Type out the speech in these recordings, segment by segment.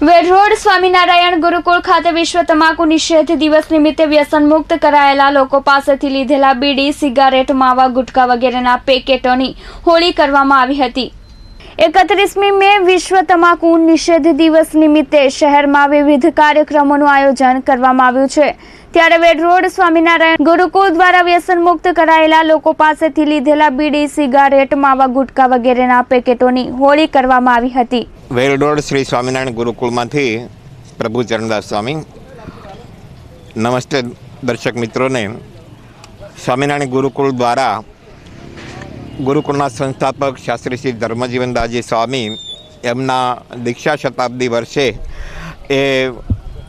વેડરોડ સ્વામિનારાયણ ગુરુકુળ ખાતે વિશ્વ તમાકુ નિષેધ દિવસ નિમિત્તે વ્યસન મુક્ત કરાયેલા લોકો પાસેથી લીધેલા બીડી, સિગારેટ, માવા, ગુટકા વગેરેના પેકેટોની હોળી કરવામાં આવી હતી. એકત્રીસમી મે વિશ્વ તમાકુ નિષેધ દિવસ નિમિત્તે શહેરમાં વિવિધ કાર્યક્રમોનું આયોજન કરવામાં આવ્યું છે. ત્યારે વેડરોડ સ્વામિનારાયણ ગુરુકુળ દ્વારા વ્યસન મુક્ત કરાયેલા લોકો પાસેથી લીધેલા બીડી, સિગારેટ, માવા, ગુટકા વગેરેના પેકેટોની હોળી કરવામાં આવી હતી. વેડરોડ શ્રી સ્વામિનારાયણ ગુરુકુળમાંથી પ્રભુ ચરણદાસ સ્વામી, નમસ્તે દર્શક મિત્રોને. સ્વામિનારાયણ ગુરુકુળ દ્વારા ગુરુકુળના સંસ્થાપક શાસ્ત્રી શ્રી ધર્મજીવનદાસજી સ્વામી એમના દીક્ષા શતાબ્દી વર્ષે એ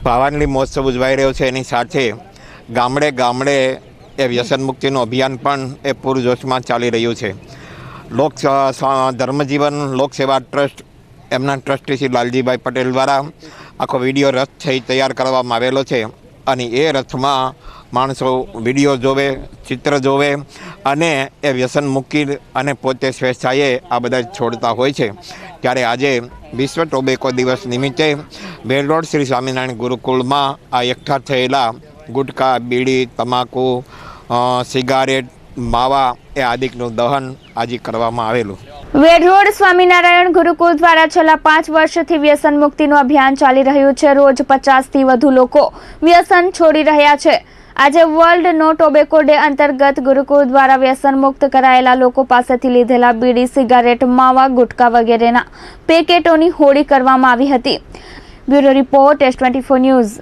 ભાવાનલી મહોત્સવ ઉજવાઈ રહ્યો છે. એની સાથે ગામડે ગામડે એ વ્યસન મુક્તિનું અભિયાન પણ એ પૂરજોશમાં ચાલી રહ્યું છે. લોક ધર્મજીવન લોકસેવા ટ્રસ્ટ એમના ટ્રસ્ટી શ્રી લાલજીભાઈ પટેલ દ્વારા આખો વીડિયો રથ થઈ તૈયાર કરવામાં આવેલો છે. અને એ રથમાં માણસો વીડિયો જોવે, ચિત્ર જોવે અને એ વ્યસન મૂકી અને પોતે સ્વેચ્છાએ આ બધા છોડતા હોય છે. ત્યારે આજે વિશ્વ ટોબેકો દિવસ નિમિત્તે બેલોડ શ્રી સ્વામિનારાયણ ગુરુકુળમાં આ એકઠા થયેલા ગુટકા, બીડી, તમાકુ સિગારેટ, માવા એ આદિકનું દહન આજે કરવામાં આવેલું. વેડરોડ સ્વામિનારાયણ ગુરુકુળ દ્વારા છેલ્લા પાંચ વર્ષથી વ્યસન મુક્તિનું અભિયાન ચાલી રહ્યું છે. રોજ પચાસથી વધુ લોકો વ્યસન છોડી રહ્યા છે. આજે વર્લ્ડ નો ટોબેકો ડે અંતર્ગત ગુરુકુળ દ્વારા વ્યસન મુક્ત કરાયેલા લોકો પાસેથી લીધેલા બીડી, સિગારેટ, માવા, ગુટકા વગેરેના પેકેટોની હોળી કરવામાં આવી હતી. Bureau report S twenty news.